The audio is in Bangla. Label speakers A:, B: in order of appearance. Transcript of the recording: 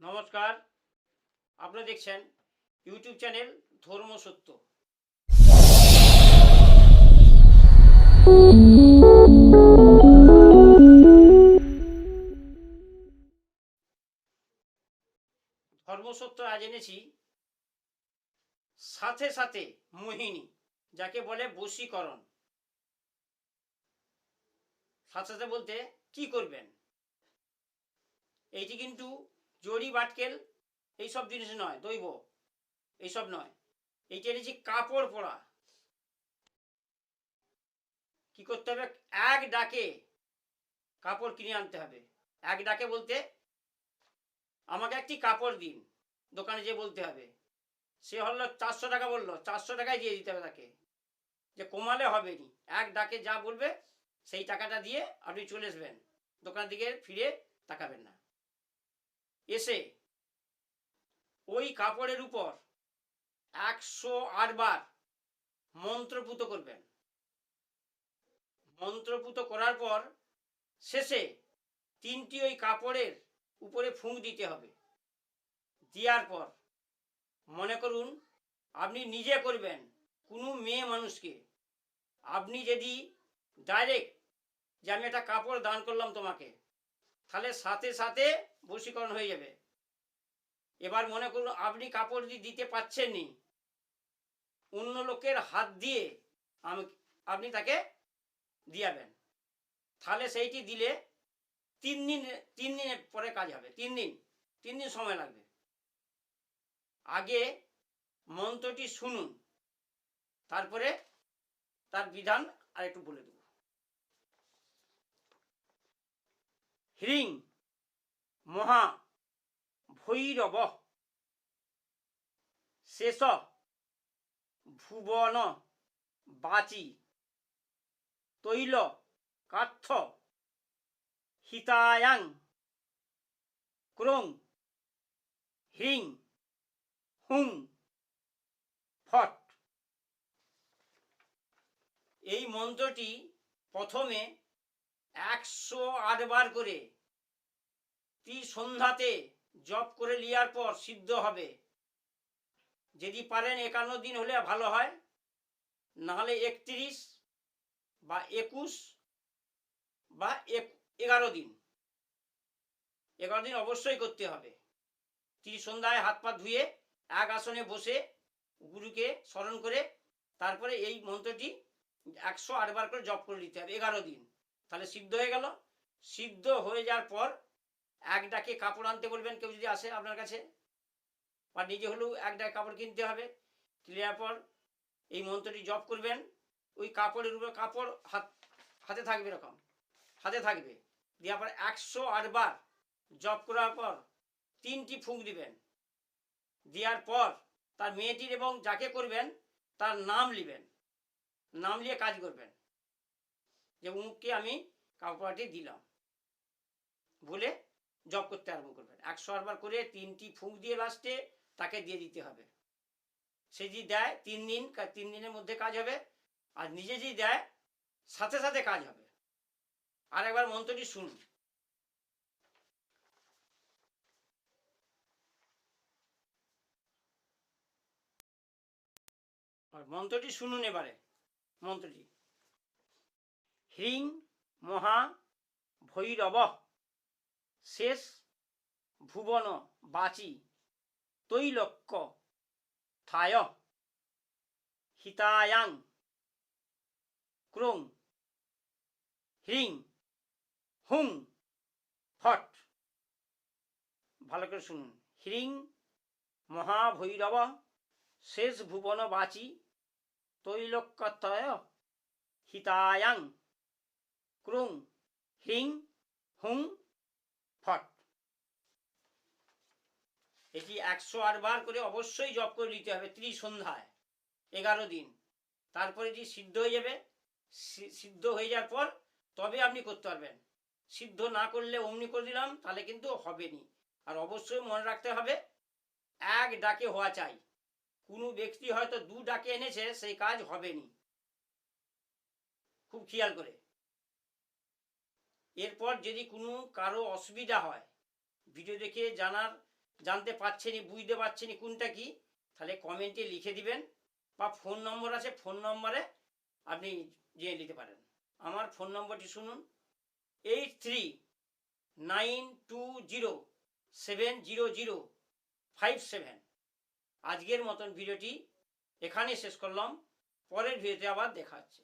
A: নমস্কার। আপনারা দেখছেন ইউটিউব চ্যানেল ধর্ম সত্য। ধর্মসত্য আজ এনেছি সাথে সাথে মোহিনী, যাকে বলে বশীকরণ। সাথে সাথে বলতে কি করবেন? এইটি কিন্তু জড়ি বাটকেল, এইসব জিনিস নয়, দৈব। এইসব নয়। এইটা এনেছি কাপড় পরা। কি করতে হবে? এক ডাকে কাপড় কিনে আনতে হবে। এক ডাকে বলতে, আমাকে একটি কাপড় দিন। দোকানে যে বলতে হবে। সে হলো চারশো টাকা বলল। চারশো টাকায় দিয়ে দিতে হবে তাকে। যে কমালে হবে নি এক ডাকে যা বলবে, সেই টাকাটা দিয়ে আপনি চলে আসবেন। দোকানের দিকে ফিরে তাকাবেন না। এসে ওই কাপড়ের উপর একশো বার মন্ত্রপুত করবেন। মন্ত্রপুত করার পর শেষে তিনটি ওই কাপড়ের উপরে ফুঁক দিতে হবে। দেওয়ার পর মনে করুন, আপনি নিজে করবেন কোনো মেয়ে মানুষকে। আপনি যদি ডাইরেক্ট যে আমি একটা কাপড় দান করলাম তোমাকে তাহলে সাথে সাথে বশীকরণ হয়ে যাবে। এবার মনে করুন, আপনি কাপড় যদি দিতে পাচ্ছেন নি অন্য লোকের হাত দিয়ে আমি, আপনি তাকে দিয়াবেন। তাহলে সেইটি দিলে তিন দিন, তিন দিনের পরে কাজ হবে, তিন দিন তিন দিন সময় লাগবে। আগে মন্ত্রটি শুনুন, তারপরে তার বিধান আর একটু বলে দেব। হ্রিং মহা ভৈরব শেষ ভুবন বাচি তৈল কার্থ হিতায়াং ক্রং হ্রিং হুং ফট। এই মন্ত্রটি প্রথমে একশো আটবার করে। তি সন্ধ্যাতে জপ করে লিয়ার পর সিদ্ধ হবে। যদি পারেন একান্ন দিন হলে ভালো হয়। নাহলে একত্রিশ বা একুশ বা এগারো দিন। এগারো দিন অবশ্যই করতে হবে। ত্রিশ সন্ধ্যায় হাত পা ধুয়ে এক আসনে বসে গুরুকে স্মরণ করে তারপরে এই মন্ত্রটি একশো আটবার করে জপ করে নিতে হবে, এগারো দিন। তাহলে সিদ্ধ হয়ে গেল। সিদ্ধ হয়ে যাওয়ার পর এক ডাকে কাপড় আনতে বলবেন কেউ যদি আসে আপনার কাছে। বা নিজে হলেও এক ডাকে কাপড় কিনতে হবে। ক্লিয়ার পর এই মন্ত্রটি জপ করবেন। ওই কাপড়ের উপর কাপড় হাত, হাতে থাকবে এরকম। হাতে থাকবে। দেওয়ার পর একশো আটবার জপ করার পর তিনটি ফুঁক দিবেন। দেওয়ার পর তার মেয়েটির এবং যাকে করবেন তার নাম লিবেন। নাম নিয়ে কাজ করবেন। যে উমুককে আমি কাপড়টি দিলাম। বলে জব করতে আরম্ভ করবেন। একশো আটবার করে তিনটি ফুঁক দিয়ে লাস্টে তাকে দিয়ে দিতে হবে। সে যদি দেয়, তিন দিন তিন দিনের মধ্যে কাজ হবে। আর নিজে যদি দেয়, সাথে সাথে কাজ হবে। আর একবার মন্ত্রটি শুনুন। আর মন্ত্রটি শুনুন এবারে। মন্ত্রটি। হ্রিং মহা ভৈরব। শেষ ভুবন বাচি তৈলক্য থায়। হিতায়াং ক্রং হ্রিং হুং ফট। ভালো করে শুনুন। হ্রিং মহাভৈরব শেষ ভুবন বাচি তৈলক্যতয় হিতায়াং ক্রুং, হিং, হুং, ফট। এটি একশো আট বার করে অবশ্যই জপ করে নিতে হবে ত্রিসন্ধ্যায়, এগারো দিন। তারপরে এটি সিদ্ধ হয়ে যাবে। সিদ্ধ হয়ে যাওয়ার পর তবে আপনি করতে পারবেন। সিদ্ধ না করলে অমনি করে দিলাম, তাহলে কিন্তু হবে নি আর অবশ্যই মনে রাখতে হবে, এক ডাকে হওয়া চাই। কোনো ব্যক্তি হয়তো দু ডাকে এনেছে, সেই কাজ হবে নি খুব খেয়াল করে। এরপর যদি কোনো কারও অসুবিধা হয় ভিডিও দেখে জানার, জানতে পারছেনি, বুঝতে পারছেনি কোনটা কি, তাহলে কমেন্টে লিখে দিবেন বা ফোন নম্বর আছে ফোন নম্বরে আপনি জেনে নিতে পারেন। আমার ফোন নম্বরটি শুনুন eight three nine two zero seven zero zero five seven আজকের মতন ভিডিওটি এখানে শেষ করলাম, পরের ভিডিওতে আবার দেখা হচ্ছে।